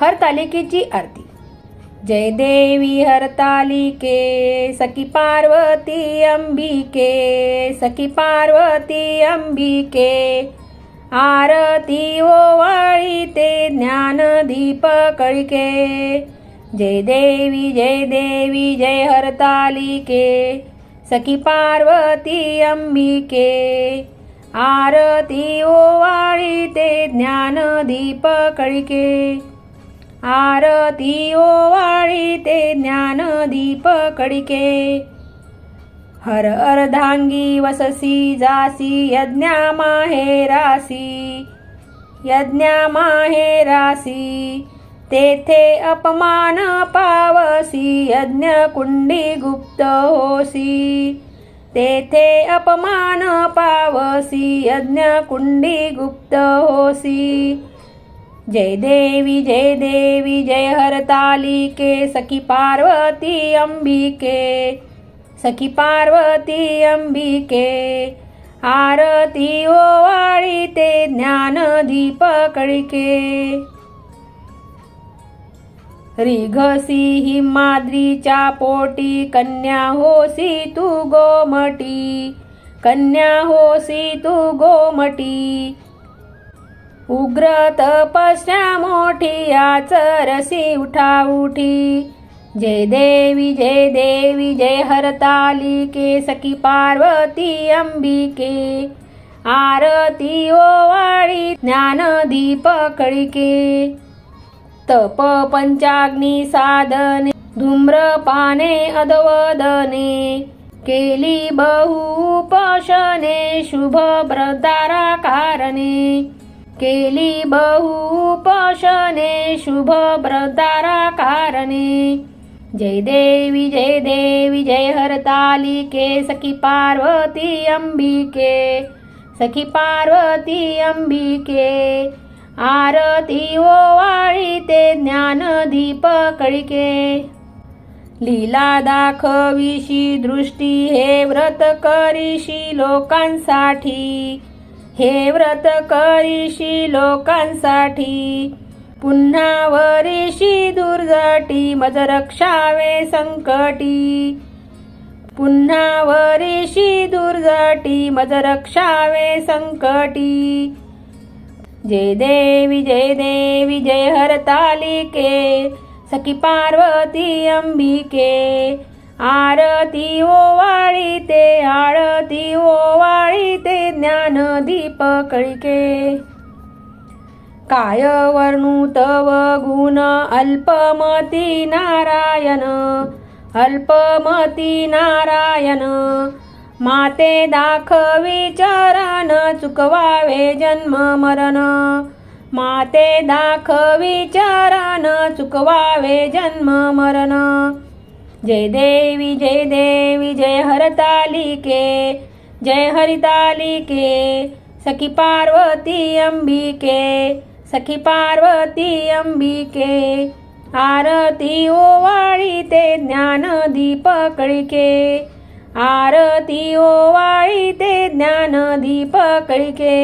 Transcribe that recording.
हरतालिकेची आरती। जय देवी हरतालिके सखी पार्वती अंबिके सखी पार्वती अंबिके। आरती ओवाळी ते ज्ञानदीप कळिके। जय देवी जय देवी जय हरतालिके सखी पार्वती अंबिके। आरती ओवाळी ते ज्ञानदीप कळिके। आरती ओवाळी ते ज्ञानदीप कडिके हर अर्धांगी वससी जासी यज्ञा माहेरासी यज्ञा माहेरासी तेथे अपमान पावसी यज्ञ कुंडी गुप्त होसी. तेथे अपमान पावसी यज्ञ कुंडी गुप्त होसी. जय देवी जय देवी जय हरतालिके सखी पार्वती अंबिके सखी पार्वती अंबिके आरती ओवाळी ते ज्ञानदीप कळिके। रिघसी हिमाद्रीच्या पोटी कन्या होसी तू गोमटी कन्या होसी तू गोमटी उग्र तपस्या मोठी आचरसी उठा उठी. जय देवी जय देवी जय हरतालिके सखी पार्वती अंबिके. आरती ओवाळी ज्ञानदीप कळिके. तप पंचाग्नी साधने धूम्रपाने अदवदने केली बहुपशने शुभ ब्रदारा कारणे केली बहुपशने शुभ ब्रदारा कारणे. जय देवी जय देवी जय हरतालिके सखी पार्वती अंबिके. सखी पार्वती अंबिके आरती ओवाळी ते ज्ञानदीप कळिके. लीला दाखविशी दृष्टी हे व्रत करीशी लोकांसाठी. हे व्रत करीशी लोकांसाठी. पुन्हा वरीशी दुर्जटी मज रक्षावे संकटी. पुन्हा वरीशी दुर्जटी मज रक्षावे संकटी. जय देवी जय देवी जय हरतालिके सखी पार्वती अंबिके. आरती ओवाळी ते आरती ओवाळी ज्ञान दीप कळिके काय वर्णू तव गुण अल्पमती नारायण अल्पमती नारायण. माते दाखवी चरण चुकवावे जन्म मरण. माते दाखवी चरण चुकवावे जन्म मरण. जय देवी जय देवी जय हरतालिके. जय हरितालिके सखी पार्वती अंबिके सखी पार्वती अंबिके आरती ओवाळी ते ज्ञानदीप कळिके आरती ओवाळी ते ज्ञानदीप कळिके